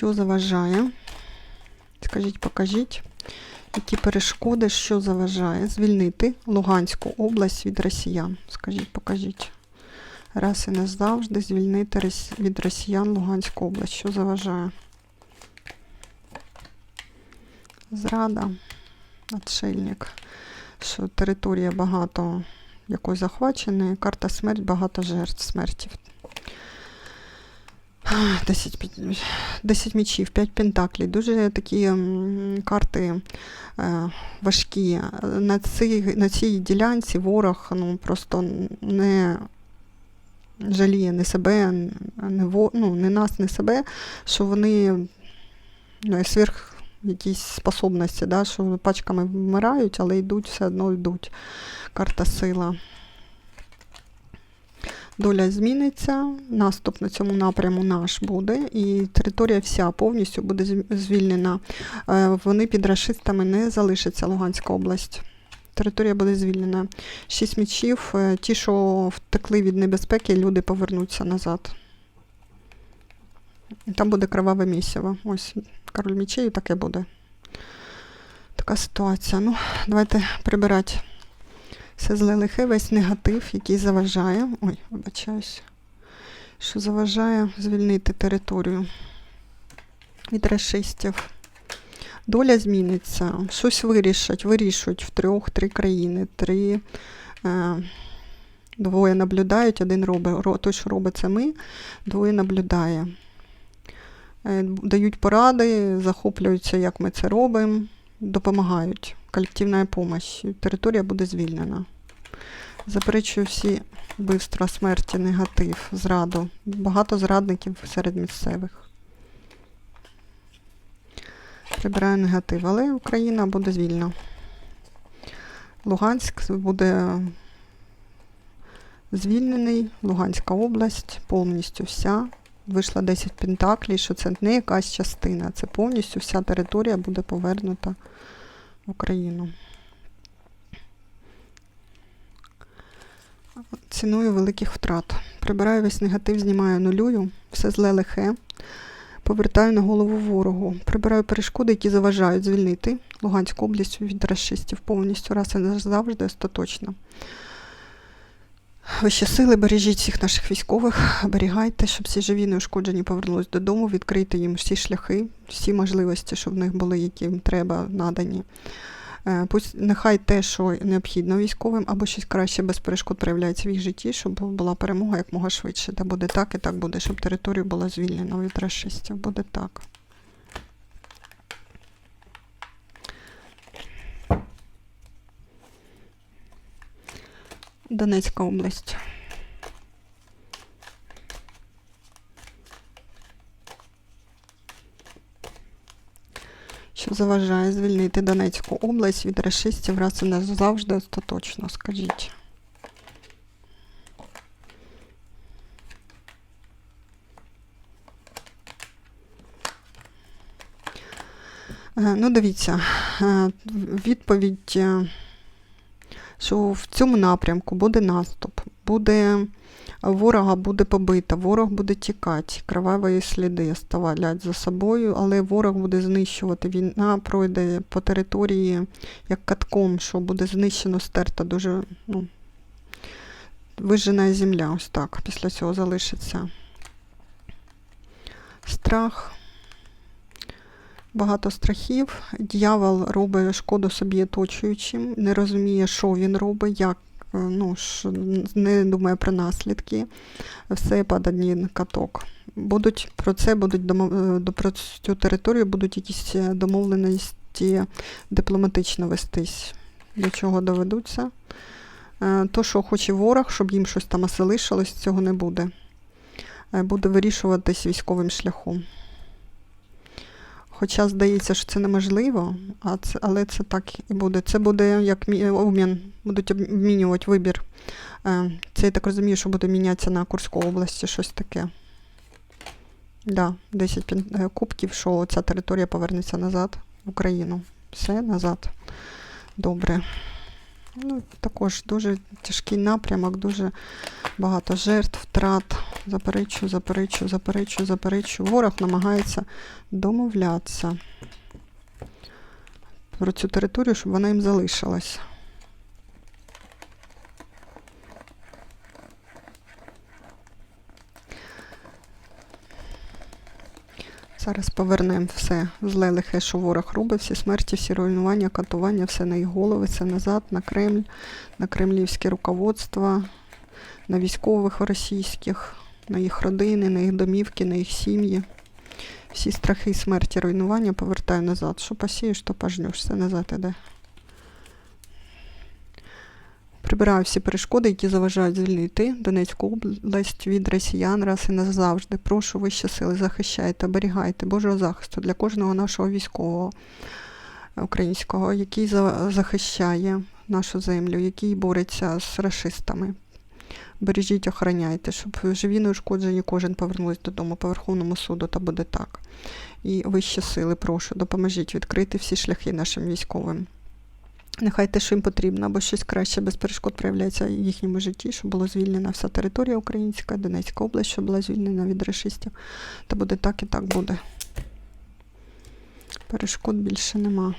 Що заважає? Скажіть, покажіть, які перешкоди, що заважає звільнити Луганську область від росіян. Скажіть, покажіть. Раз і назавжди звільнити від росіян Луганську область. Що заважає? Зрада, отшельник, що територія багато якось захвачена, карта смерть, багато жертв смерті. 10, пі- 10 мічів, 5 пентаклів. Дуже такі карти е, важкі. На цій, на цій ділянці ворог ну, просто не жаліє не себе, не, во, ну, не нас, не себе, що вони ну, сверх якісь способності, да, що пачками вмирають, але йдуть, все одно йдуть. Карта сила. Доля зміниться, наступ на цьому напряму наш буде, і територія вся повністю буде звільнена. Е, Вони під рашистами не залишиться Луганська область. Територія буде звільнена. Шість мічів, е, ті, що втекли від небезпеки, люди повернуться назад. Там буде кроваве місяво. Ось король мічей таке буде. Така ситуація. Ну, давайте прибирати все зле лихе, весь негатив, який заважає. Ой, вибачаюсь. Що заважає звільнити територію від расистів. Доля зміниться, щось вирішать, вирішують в трьох, три країни, три. Е, двоє наблюдають, один робить. Ро, той, що робить, це ми, двоє наблюдає. Е, дають поради, захоплюються, як ми це робимо, допомагають. Колективна допомога. Територія буде звільнена. Заперечую всі вбивства, смерті, негатив, зраду. Багато зрадників серед місцевих. Прибираю негатив, але Україна буде звільна. Луганськ буде звільнений, Луганська область повністю вся. Вийшла 10 пентаклів, що це не якась частина, це повністю вся територія буде повернута Україну. Ціную великих втрат. Прибираю весь негатив, знімаю нулюю, все зле лихе. Повертаю на голову ворогу. Прибираю перешкоди, які заважають звільнити Луганську область від расистів повністю раз і назавжди остаточно. Вищі сили, бережіть всіх наших військових, оберігайте, щоб всі живі неушкоджені повернулись додому, відкрийте їм всі шляхи, всі можливості, щоб в них були, які їм треба, надані. Е, Пусть нехай те, що необхідно військовим, або щось краще без перешкод проявляється в їх житті, щоб була перемога якмога швидше. Та буде так і так буде, щоб територія була звільнена від расистів. Буде так. Донецька область. Що заважає звільнити Донецьку область від расистів раз і назавжди остаточно, скажіть. Е, Ну, дивіться, е, відповідь, е, що в цьому напрямку буде наступ, буде ворога буде побита, ворог буде тікати, кроваві сліди оставлять за собою, але ворог буде знищувати. Війна пройде по території як катком, що буде знищено, стерта дуже ну, вижена земля. Ось так. Після цього залишиться страх. Багато страхів. Дьявол робить шкоду собі оточуючим, не розуміє, що він робить, як е, ну, не думає про наслідки. Все під один каток. Будуть про це будуть е, про цю територію будуть якісь е, домовленості дипломатично вестись. До чого доведуться. То, що хоче ворог, щоб їм щось там залишилось, цього не буде. Буде вирішуватись військовим шляхом. Хоча здається, що це неможливо, а це, але це так і буде. Це буде як мі- обмін, будуть обмінювати вибір. Е, Це я так розумію, що буде мінятися на Курську області, щось таке. Да, 10 пін- е, кубків, що ця територія повернеться назад в Україну. Все назад. Добре. Ну, також дуже тяжкий напрямок, дуже багато жертв, втрат. Заперечую, заперечую, заперечую, заперечую. Ворог намагається домовлятися про цю територію, щоб вона їм залишилась. Зараз повернемо все зле лихе, що ворог робить, всі смерті, всі руйнування, катування, все на їх голови, все назад, на Кремль, на кремлівське руководство, на військових російських, на їх родини, на їх домівки, на їх сім'ї. Всі страхи, смерті, руйнування повертаю назад. Що посієш, то пожнеш, все назад іде. Прибираю всі перешкоди, які заважають звільнити Донецьку область від росіян раз і назавжди. Прошу вищі сили, захищайте, оберігайте Божого захисту для кожного нашого військового українського, який захищає нашу землю, який бореться з расистами. Бережіть, охороняйте, щоб живі неушкоджені кожен повернулись додому по Верховному суду, та буде так. І вищі сили, прошу, допоможіть відкрити всі шляхи нашим військовим. Нехай те, що їм потрібно, або щось краще без перешкод проявляється в їхньому житті, щоб була звільнена вся територія українська, Донецька область, щоб була звільнена від расистів. Та буде так і так буде. Перешкод більше нема.